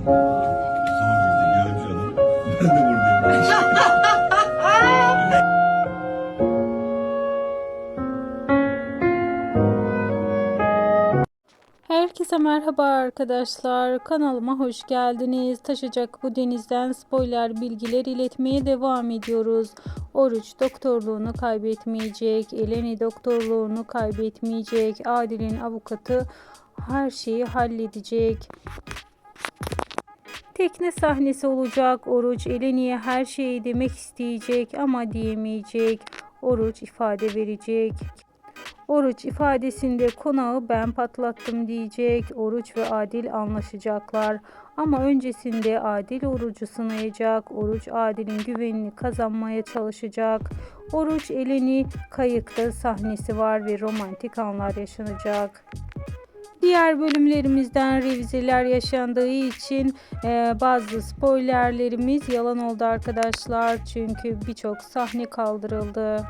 Herkese merhaba arkadaşlar. Kanalıma hoş geldiniz. Taşacak bu denizden spoiler bilgiler iletmeye devam ediyoruz. Oruç doktorluğunu kaybetmeyecek. Eleni doktorluğunu kaybetmeyecek. Adil'in avukatı her şeyi halledecek. Tekne sahnesi olacak. Oruç Eleni'ye her şeyi demek isteyecek ama diyemeyecek. Oruç ifade verecek. Oruç ifadesinde konağı ben patlattım diyecek. Oruç ve Adil anlaşacaklar. Ama öncesinde Adil Oruç'u sınayacak. Oruç Adil'in güvenini kazanmaya çalışacak. Oruç Eleni kayıkta sahnesi var ve romantik anlar yaşanacak. Diğer bölümlerimizden revizeler yaşandığı için e, bazı spoilerlerimiz yalan oldu arkadaşlar. Çünkü birçok sahne kaldırıldı.